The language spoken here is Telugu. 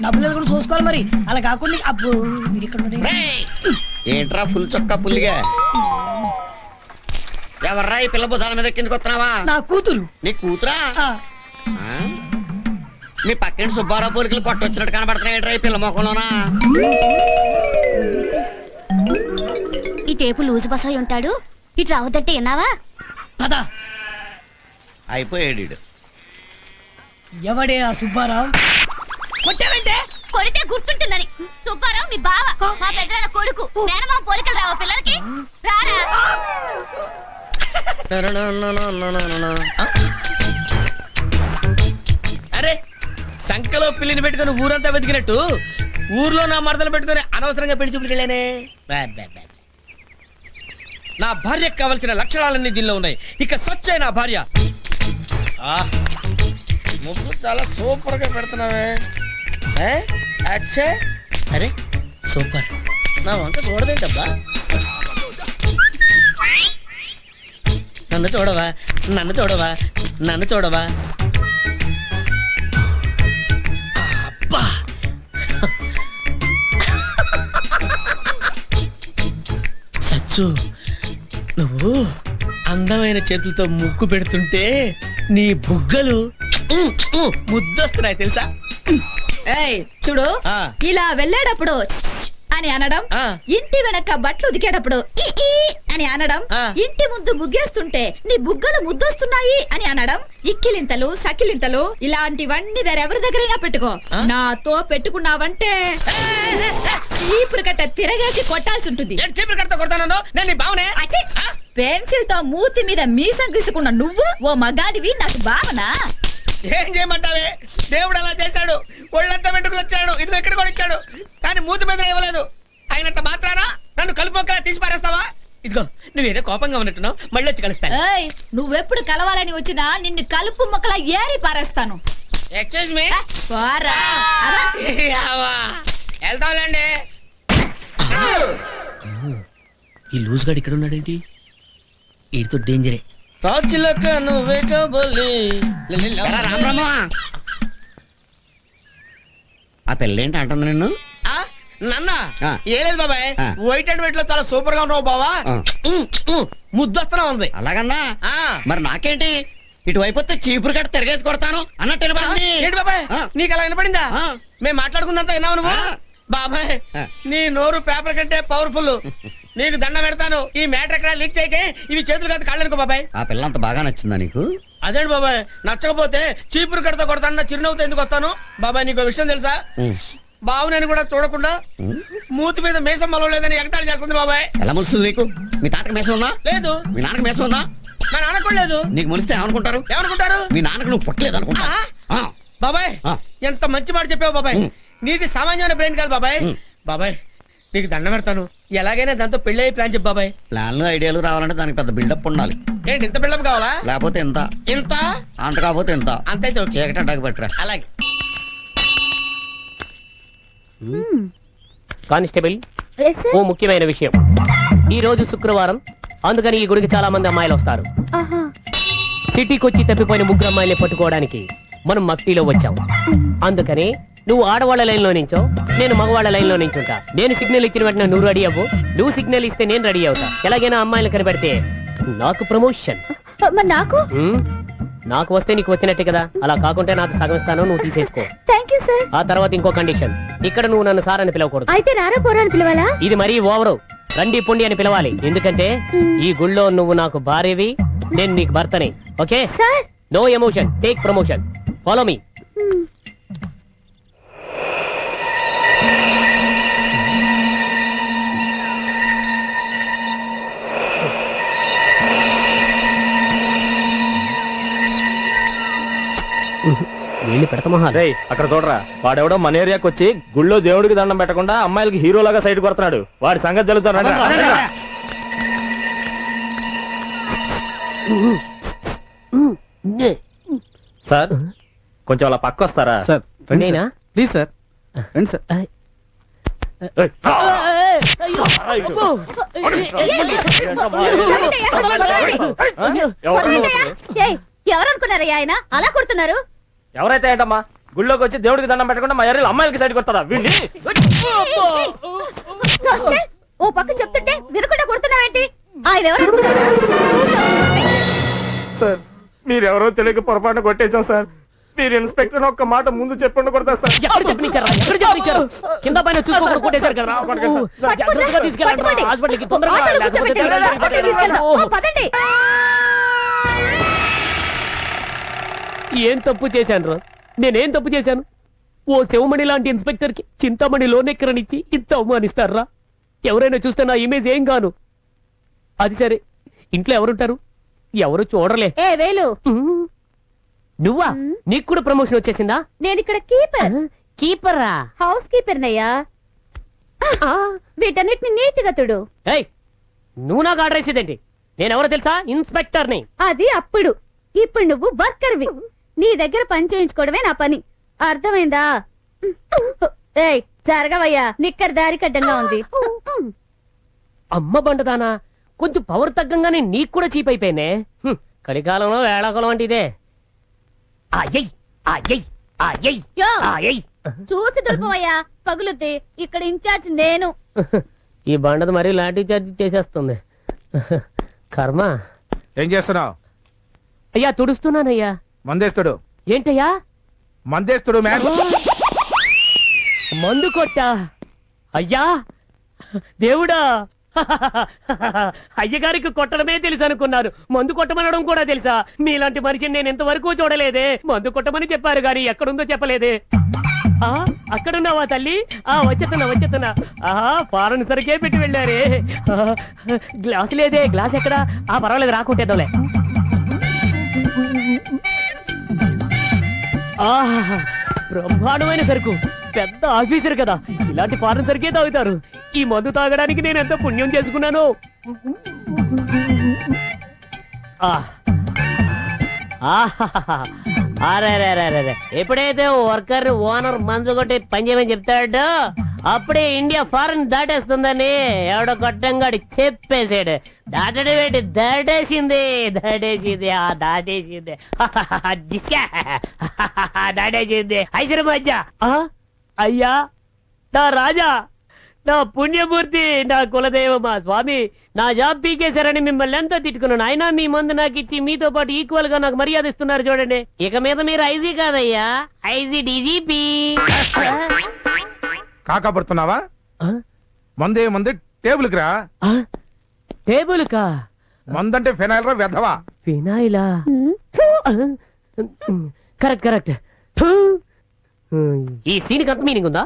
నా పిల్లలు కూడా చూసుకోవాలి మరి. అలా కాకుండా అబ్బో వీడు ఇక్కడ ఉన్నాడే. ఏంట్రా ఫుల్ చొక్కా పుల్లిగా? ఎవర్రా ఈ పిల్ల బుధాల మీద కిందకి వస్తున్నావా? నా కూతురు. నీ కూతురా? ఆ, ఆ? మీ పక్కింటి సుబ్బారావు పోలికలు కొట్టొచ్చినట్టు కనబడుతున్నాయి ఏంట్రా ఈ పిల్ల మొక్కలోనా ఈ టేపు లూజు బసై ఉంటాడు. ఇటు రావద్దంటే విన్నావా? పద. అయిపోయాడు ఈడు. ఎవడే ఆ సుబ్బారావు? కొట్టావంటే? కొడితే గుర్తుంటుందని. సుబ్బారావు మీ బావ మా పెద్దల కొడుకు మేనమా పోలికలు రావు పిల్లలకి? రారా? అరే సంకలో పిల్లిని పెట్టుకుని ఊరంతా వెతికినట్టు ఊర్లో నా మరదలు పెట్టుకుని అనవసరంగా పెళ్ళి చూపుకెళ్ళానే నా భార్యకు కావలసిన లక్షణాలన్నీ దీనిలో ఉన్నాయి. ఇక సచ్చే నా భార్య. ఆ, ముగ్గు చాలా సూపర్గా పెడుతున్నావే. ఏ? అచ్చే? అరే సూపర్. నా వంక చూడదేంటబ్బా? నన్ను చూడవా? నన్ను చూడవా? నన్ను చూడవా? అబ్బా! సచ్చు నువ్వు అందమైన చేతులతో ముగ్గు పెడుతుంటే నీ బుగ్గలు ముద్దొస్తున్నాయి తెలుసా? ఏయ్ చూడు ఆ. ఇలా వెళ్ళేటప్పుడు అని అనడం ఆ. ఇంటి వెనక బట్టలు ఈ ఈ అని అనడం ఆ. ఇంటి ముందు ముగ్గేస్తుంటే నీ బుగ్గలు ముద్దొస్తున్నాయి అని అనడం ఇక్కిలింతలు సకిలింతలు ఇలాంటివన్నీ వేరెవరి దగ్గరైనా పెట్టుకో. నాతో పెట్టుకున్నావంటే చీపురు కట్ట తిరగేసి కొట్టాల్సి ఉంటుంది ఏం చీపురు కడతా కొడతానో నేను నీ బావనే అచ్చి! పెన్సిల్తో మూతి మీద మీసం గీసుకున్న నువ్వు ఓ మగాడివి నాకు భావన ఏం చేయమంటావే? దేవుడు అలా చేశాడు. ఒళ్ళంతా వెంట్రుకలు వచ్చాడు. ఇది ఎక్కడ కూడా ఇచ్చాడు. కానీ మూతి మీద ఇవ్వలేదు అయినంత మాత్రానా నన్ను కలుపుక తీసి పారేస్తావా ఇదిగో నువ్వేదో కోపంగా ఉన్నట్టున్నావు. మళ్ళీ వచ్చి కలుస్తాను. ఏయ్ నువ్వెప్పుడు కలవాలని వచ్చినా నిన్ను కలుపు మొక్కల ఏరి పారేస్తాను. ఎక్స్క్యూజ్ మీ పోరా. వెళ్తాంలేండి ఈ లూజ్ గాడు ఇక్కడ ఉన్నాడేంటి? వీడితో డేంజరే. రాజులక నువ్వే కాబోలి ఆ ఏంటి అంటుంది నిన్ను నన్న. ఏ లేదు బాబాయ్. వైట్ అండ్ వైట్లో చాలా సూపర్గా ఉన్నావు బావా. ముద్దొస్తనా ఉంది అలాగన్నా ఆ. మరి నాకేంటి ఇటువైపు వస్తే చీపురు కట్ట తిరగేసి కొడతాను అన్నట్టు. ఏంటి బాబాయ్. నీకు అలా వినపడిందా ఆ. మేము మాట్లాడుకుందంతా విన్నావు నువ్వు. బాబాయ్. నీ నోరు పేపర్ కంటే పవర్ఫుల్ నీకు దండ పెడతాను. ఈ మ్యాటర్ ఎక్కడ లీక్ చేయకే ఇవి చేతులు కాదు కాళ్ళనుకో బాబాయ్. ఆ పిల్ల అంత బాగా నచ్చిందా నీకు? అదేంటి బాబాయ్? నచ్చకపోతే చీపురు కడతా కొడతాను చిరునవ్వుతో ఎందుకు వస్తాను? బాబాయ్ నీకు విషయం తెలుసా. బావు నేను కూడా చూడకుండా. మూతి మీద మేసం మలవలేదని ఎగతాళి చేస్తుంది బాబాయ్. ఎలా ములుస్తుంది నీకు? మీ తాతకి మేసం ఉందా? లేదు. మీ నాన్నకి మేసం ఉందా? మా నాన్న కూడా లేదు. నీకు ములిస్తే ఏమనుకుంటారు? ఏమనుకుంటారు? మీ నాన్నకు నువ్వు పుట్టలేదు అనుకుంటా. ఆ? బాబాయ్ ఆ. ఎంత మంచి మాట చెప్పావు బాబాయ్. నీది సామాన్యమైన బ్రెయిన్ కాదు బాబాయ్. బాబాయ్ నీకు దండ పెడతాను. ఎలాగైనా దాంతో పెళ్ళి అయ్యి ప్లాన్ చెప్పు బాబాయ్. ప్లాన్లు ఐడియాలు రావాలంటే దానికి పెద్ద బిల్డప్ ఉండాలి. ఏంటి ఇంత బిల్డప్ కావాలా? లేకపోతే ఎంత ఇంత? అంత కాకపోతే ఎంత అంతైతే ఓకే. చీకటి అడ్డాకి పెట్టరా. అలాగే. కానిస్టేబుల్ ఓ ముఖ్యమైన విషయం. ఈ రోజు శుక్రవారం అందుకని ఈ గుడికి చాలా మంది అమ్మాయిలు వస్తారు. సిటీకి వచ్చి తప్పిపోయిన ముగ్గురు అమ్మాయిల్ని పట్టుకోవడానికి మనం మఫ్టీలో వచ్చాం. అందుకని నువ్వు ఆడవాళ్ళ లైన్లో నించో నేను మగవాళ్ళ లైన్లో నించుంటా. నేను సిగ్నల్ ఇచ్చిన వెంటనే నువ్వు రెడీ అవ్వు. నువ్వు సిగ్నల్ ఇస్తే నేను రెడీ అవుతా. ఎలాగైనా అమ్మాయిలు కనిపెడితే నాకు ప్రమోషన్ నాకు? నాకు వస్తే నీకు వచ్చినట్టే కదా. అలా కాకుంటే నాకు సగం స్థానం నువ్వు తీసేసుకో. థ్యాంక్ యూ సార్ ఆ తర్వాత ఇంకో కండిషన్ ఇక్కడ నువ్వు నన్ను సార్ అని పిలవకూడదు. అయితే రారా పోరా అని పిలవాలా? ఇది మరీ ఓవరు రండి పుండి అని పిలవాలి. ఎందుకంటే ఈ గుళ్ళో నువ్వు నాకు భార్యవి నేను నీకు భర్తని. Okay? No emotion take promotion follow me వీళ్ళు పెడతామా రేయ్ అక్కడ చూడరా. వాడెవడో మన ఏరియాకి వచ్చి గుళ్ళో దేవుడికి దండం పెట్టకుండా అమ్మాయిలకి హీరోలాగా సైడ్ కొడుతున్నాడు. వాడి సంగతి జరుగుతాడు సార్ కొంచెం అలా పక్క వస్తారా సార్ నేనా? Please sir. రండి సార్? ఎవరనుకున్నారయ్యా ఆయన? అలా కొడుతున్నారు. ఎవరైతే ఏంటమ్మా? గుళ్ళోకి వచ్చి దేవుడికి దండం పెట్టకుండా మా ఏరియాలో అమ్మాయిలకి సైడ్ కొడతాడా వీడిని చూస్తే, ఓ పక్క చెప్తుంటే వినకుండా కొడుతున్నావేంటి? ఆయన ఎవరు అనుకున్నారా? సార్ మీరెవరో తెలియక పొరపాటు కొట్టేశాం సార్. మీరు ఇన్స్పెక్టర్ ఒక్క మాట ముందు చెప్పండి కొడతా సార్. ఎక్కడ చెప్పనిచ్చారు? ఎక్కడ చెప్పనిచ్చారు? కింద పైన చూసుకోకుండా కొట్టేశారు కదా. జాగ్రత్తగా తీసుకెళ్ళండి పట్టుకోండి. హాస్పిటల్కి. తొందరగా ఆటోలో లేకపోతే కూర్చోబెట్టండి. హాస్పిటల్కి తీసుకెళ్దాం. ఓ, ఓ, పదండి. ఏం తప్పు చేశాను నేనేం తప్పు చేశాను? ఓ శివమణి లాంటి ఇన్స్పెక్టర్కి చింతామణి లోనెక్కరనిచ్చి ఇంత అవమానిస్తారా? ఎవరైనా చూస్తే నా ఇమేజ్ ఏం గాను అది సరే ఇంట్లో ఎవరుంటారు? ఎవరు చూడలే. ఏ వేలు. ఉమ్. నువ్వా? నీకు కూడా ప్రమోషన్ వచ్చేసిందా? నేను ఇక్కడ కీపర్ కీపరా? హౌస్ కీపర్ నయ్యా. వీటన్నిటిని నీట్గా తుడు. ఏయ్ నువ్వు నాకు ఆర్డర్ వేసేదేంటి? నేనెవరో తెలుసా? ఇన్స్పెక్టర్ని. అది అప్పుడు. ఇప్పుడు నువ్వు వర్కర్వి. నీ దగ్గర పని చేయించుకోవడమే నా పని. అర్థమైందా? ఏయ్ జరగవయ్యా నిక్కర్ దారి కడ్డంగా ఉంది. అమ్మ బండదానా కొంచెం పవర్ తగ్గంగానే నీకు కూడా చీప్ అయిపోయినే హ్మ్, కలికాలంలో వేళాకాలం అంటే ఇదే అయ్యయ్ అయ్యయ్ అయ్యయ్ యో అయ్యయ్ చూసి దులుపవయ్యా పగులుద్ది. ఇక్కడ ఇన్ఛార్జ్ నేను. ఈ బండది మరీ లాఠీ చార్జ్ చేసేస్తుంది. కర్మ. ఏం చేస్తున్నావు? అయ్యా తుడుస్తున్నానయ్యా. మందేస్తుడు. ఏంటయ్యా? మందేస్తుడు మ్యాన్ మందు కొట్టా? అయ్యా! దేవుడా! అయ్యగారికి కొట్టడమే తెలుసు అనుకున్నారు. మందు కొట్టమనడం కూడా తెలుసా? మీలాంటి మనిషిని నేను ఇంతవరకు చూడలేదే. మందు కొట్టమని చెప్పారు గాని ఎక్కడుందో చెప్పలేదే. ఆ అక్కడున్నావా తల్లి? ఆ వచ్చేతున్నా వచ్చేతున్నా ఆహా ఫారెన్ సరికే పెట్టి వెళ్ళారే. గ్లాస్ లేదే గ్లాస్ ఎక్కడా? ఆ పర్వాలేదు రాకుంటేదోలే ఆహా బ్రహ్మాండమైన సరుకు. పెద్ద ఆఫీసర్ కదా ఇలాంటి ఫారెన్ సరికే తాగుతారు. ఈ మందు తాగడానికి నేను ఎంత పుణ్యం చేసుకున్నాను? ఆ. ఎప్పుడైతే వర్కర్ ఓనర్ మందు కొట్టి పని చేయమని చెప్తాడో అప్పుడే ఇండియా ఫారెన్ దాటేస్తుందని ఎవడో కొట్టంగాడు చెప్పేశాడు. దాటడం ఏంటి? దాటేసింది దాటేసింది ఆ దాటేసింది. దాటేసింది. ఐశ్వర్య మధ్య అయ్యా నా రాజా నా పుణ్యమూర్తి నా కులదైవమా స్వామి నా జాబ్ పీకేశారని మిమ్మల్ని ఎంతో తిట్టుకున్నాను. అయినా మీ మందు నాకు ఇచ్చి మీతో పాటు ఈక్వల్గా నాకు మర్యాద ఇస్తున్నారు చూడండి. ఇక మీద మీరు ఐజీ కాదయ్యా. IG DGP. కాకపడుతున్నావా? మందే మంది టేబుల్కి రా. టేబుల్ కా మందంటే ఫినాయిల్ రా వెధవా. ఫినాయిలా? Correct correct. ఈ సీన్ అంత మీనింగ్ ఉందా?